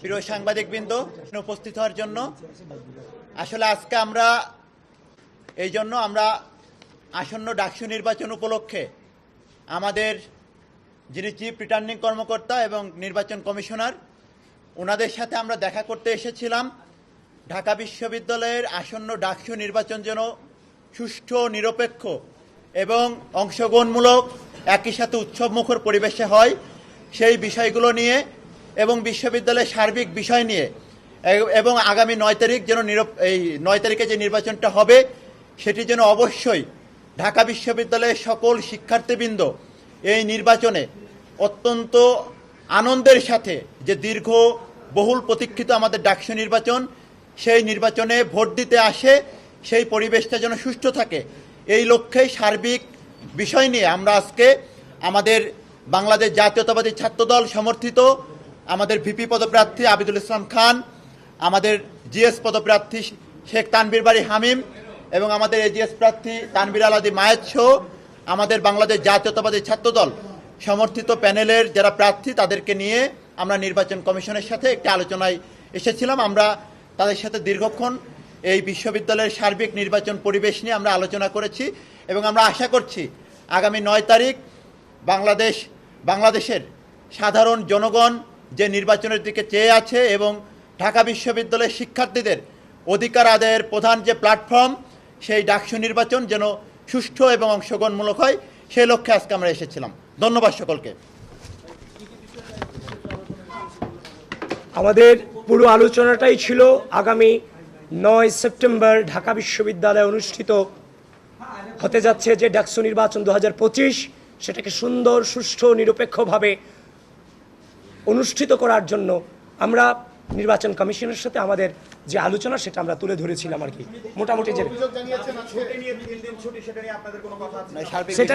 প্রিয় সাংবাদিকবৃন্দ, উপস্থিত হওয়ার জন্য। আসলে আজকে আমরা এই জন্য আমরা আসন্ন ডাকসু নির্বাচন উপলক্ষে আমাদের যিনি চিফ রিটার্নিং কর্মকর্তা এবং নির্বাচন কমিশনার, ওনাদের সাথে আমরা দেখা করতে এসেছিলাম। ঢাকা বিশ্ববিদ্যালয়ের আসন্ন ডাকসু নির্বাচন যেন সুষ্ঠু নিরপেক্ষ এবং অংশগ্রহণমূলক একই সাথে উৎসবমুখর পরিবেশে হয়, সেই বিষয়গুলো নিয়ে এবং বিশ্ববিদ্যালয়ের সার্বিক বিষয় নিয়ে এবং আগামী নয় তারিখ যেন এই নয় তারিখে যে নির্বাচনটা হবে, সেটি যেন অবশ্যই ঢাকা বিশ্ববিদ্যালয়ের সকল শিক্ষার্থীবৃন্দ এই নির্বাচনে অত্যন্ত আনন্দের সাথে যে দীর্ঘ, বহুল প্রতীক্ষিত আমাদের ডাকসু নির্বাচন, সেই নির্বাচনে ভোট দিতে আসে, সেই পরিবেশটা যেন সুষ্ঠু থাকে। এই লক্ষ্যেই সার্বিক বিষয় নিয়ে আমরা আজকে আমাদের বাংলাদেশ জাতীয়তাবাদী ছাত্রদল সমর্থিত আমাদের ভিপি পদপ্রার্থী আবিদুল ইসলাম খান, আমাদের জিএস পদপ্রার্থী শেখ তানবীর বাড়ি হামিম, এবং আমাদের এজিএস প্রার্থী তানবির আলাদি মায়ের সহ আমাদের বাংলাদেশ জাতীয়তাবাদী ছাত্রদল সমর্থিত প্যানেলের যারা প্রার্থী, তাদেরকে নিয়ে আমরা নির্বাচন কমিশনের সাথে একটি আলোচনায় এসেছিলাম। আমরা তাদের সাথে দীর্ঘক্ষণ এই বিশ্ববিদ্যালয়ের সার্বিক নির্বাচন পরিবেশ নিয়ে আমরা আলোচনা করেছি, এবং আমরা আশা করছি আগামী নয় তারিখ বাংলাদেশ, বাংলাদেশের সাধারণ জনগণ যে নির্বাচনের দিকে চেয়ে আছে এবং ঢাকা বিশ্ববিদ্যালয়ের শিক্ষার্থীদের অধিকার আদায়ের প্রধান যে প্ল্যাটফর্ম, সেই ডাকসু নির্বাচন যেন সুষ্ঠু এবং অংশগ্রহণমূলক হয়, সেই লক্ষ্যে আজকে আমরা এসেছিলাম। ধন্যবাদ সকলকে। আমাদের পুরো আলোচনাটাই ছিল আগামী নয় সেপ্টেম্বর ঢাকা বিশ্ববিদ্যালয়ে অনুষ্ঠিত। হতে যাচ্ছে যে ডাকসু নির্বাচন দু হাজার পঁচিশ, সেটাকে সুন্দর, সুষ্ঠু, নিরপেক্ষভাবে অনুষ্ঠিত করার জন্য আমরা নির্বাচন কমিশনের সাথে আমাদের যে আলোচনা সেটা আমরা তুলে ধরেছিলাম আর কি। মোটামুটি যে সেটা